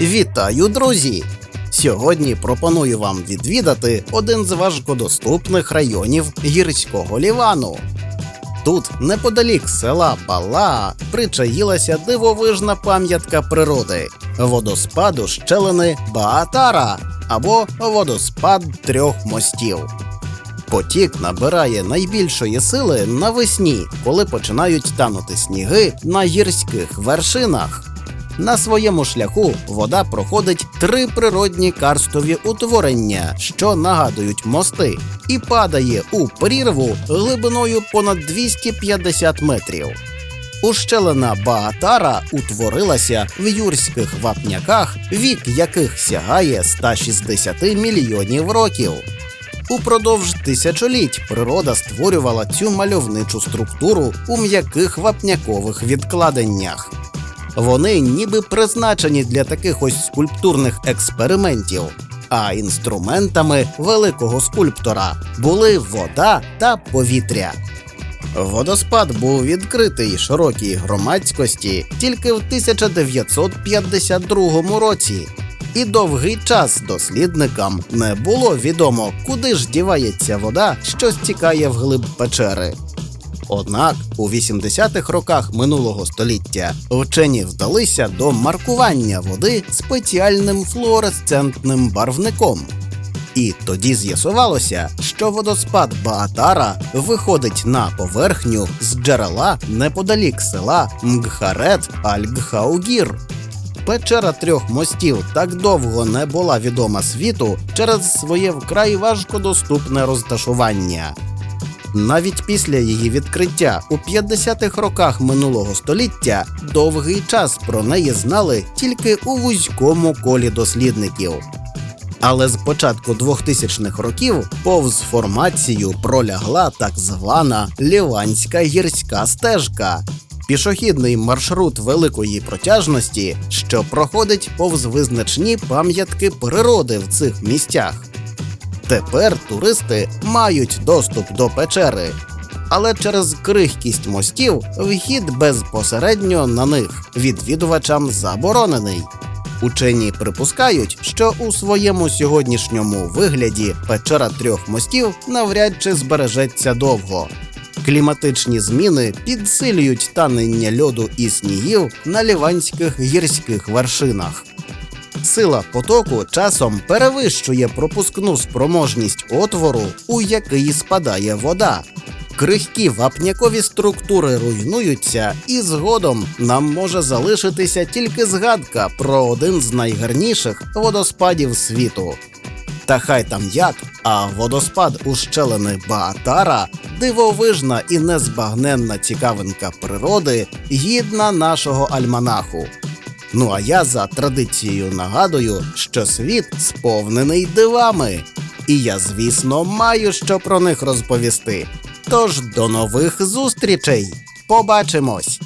Вітаю, друзі! Сьогодні пропоную вам відвідати один з важкодоступних районів гірського Лівану. Тут, неподалік села Бала, причаїлася дивовижна пам'ятка природи водоспаду щелини Баатара або водоспад трьох мостів. Потік набирає найбільшої сили навесні, коли починають танути сніги на гірських вершинах. На своєму шляху вода проходить три природні карстові утворення, що нагадують мости, і падає у прірву глибиною понад 250 метрів. Ущелина Баатара утворилася в юрських вапняках, вік яких сягає 160 мільйонів років. Упродовж тисячоліть природа створювала цю мальовничу структуру у м'яких вапнякових відкладеннях. Вони ніби призначені для таких ось скульптурних експериментів, а інструментами великого скульптора були вода та повітря. Водоспад був відкритий широкій громадськості тільки в 1952 році, і довгий час дослідникам не було відомо, куди ж дівається вода, що стікає вглиб печери. Однак у 80-х роках минулого століття вчені вдалися до маркування води спеціальним флуоресцентним барвником. І тоді з'ясувалося, що водоспад Баатара виходить на поверхню з джерела неподалік села Мгхарет Аль-Гхаугір. Печера трьох мостів так довго не була відома світу через своє вкрай важкодоступне розташування. Навіть після її відкриття у 50-х роках минулого століття довгий час про неї знали тільки у вузькому колі дослідників. Але з початку 2000-х років повз формацію пролягла так звана Ліванська гірська стежка. Пішохідний маршрут великої протяжності, що проходить повз визначні пам'ятки природи в цих місцях. Тепер туристи мають доступ до печери, але через крихкість мостів вхід безпосередньо на них відвідувачам заборонений. Учені припускають, що у своєму сьогоднішньому вигляді печера трьох мостів навряд чи збережеться довго. Кліматичні зміни підсилюють танення льоду і снігів на ліванських гірських вершинах. Сила потоку часом перевищує пропускну спроможність отвору, у який спадає вода. Крихкі вапнякові структури руйнуються, і згодом нам може залишитися тільки згадка про один з найгарніших водоспадів світу. Та хай там як, а водоспад ущелини Баатара дивовижна і незбагненна цікавинка природи, гідна нашого альманаху. Ну а я за традицією нагадую, що світ сповнений дивами, і я, звісно, маю що про них розповісти. Тож до нових зустрічей! Побачимось!